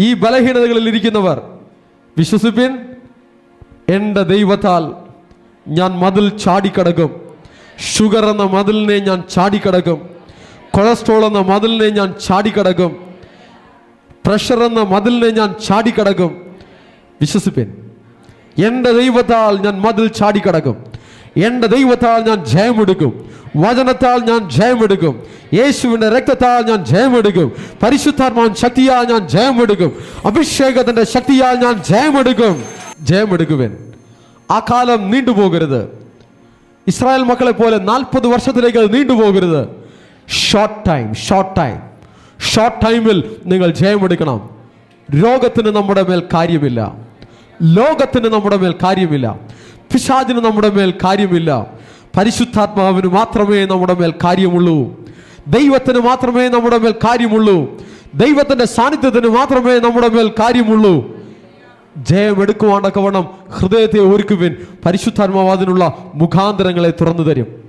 ഈ ബലഹീനതകളിൽ ഇരിക്കുന്നവർ വിശ്വസിപ്പിൻ എന്റെ ദൈവത്താൽ ഞാൻ മതിൽ ചാടിക്കടക്കും. ഷുഗർ എന്ന മതിലിനെ ഞാൻ ചാടിക്കടക്കും. കൊളസ്ട്രോൾ എന്ന മതിലിനെ ഞാൻ ചാടിക്കടക്കും. പ്രഷർ എന്ന മതിലിനെ ഞാൻ ചാടിക്കടക്കും. വിശ്വസിപ്പിൻ എന്റെ ദൈവത്താൽ ഞാൻ മതിൽ ചാടിക്കടക്കും. എന്റെ ദൈവത്താൽ ഞാൻ ജയമെടുക്കും വചനത്താൽ ഞാൻ ജയമെടുക്കും യേശുവിന്റെ രക്തത്താൽ ഞാൻ ജയമെടുക്കും പരിശുദ്ധാത്മാൻ ശക്തിയാൽ ഞാൻ ജയമെടുക്കും അഭിഷേകത്തിന്റെ ശക്തിയാൽ ഞാൻ ജയമെടുക്കും ജയമെടുക്കുവൻ ആ കാലം നീണ്ടുപോകരുത്. ഇസ്രായേൽ മക്കളെ പോലെ നാൽപ്പത് വർഷത്തിലേക്ക് അത് നീണ്ടുപോകരുത്. Short time short time short ടൈമിൽ നിങ്ങൾ ജയമെടുക്കണം രോഗത്തിന് നമ്മുടെ മേൽ കാര്യമില്ല. ലോകത്തിന് നമ്മുടെ മേൽ കാര്യമില്ല. പിശാചിന് നമ്മുടെ മേൽ കാര്യമില്ല. പരിശുദ്ധാത്മാവിന് മാത്രമേ നമ്മുടെ മേൽ കാര്യമുള്ളൂ. ദൈവത്തിന് മാത്രമേ നമ്മുടെ മേൽ കാര്യമുള്ളൂ. ദൈവത്തിന്റെ സാന്നിധ്യത്തിന് മാത്രമേ നമ്മുടെ മേൽ കാര്യമുള്ളൂ. ജയം എടുക്കുവാണ്ടൊക്കെ വേണം ഹൃദയത്തെ ഒരുക്കുവിൻ. പരിശുദ്ധാത്മാവാദിനുള്ള മുഖാന്തരങ്ങളെ തുറന്നു തരും.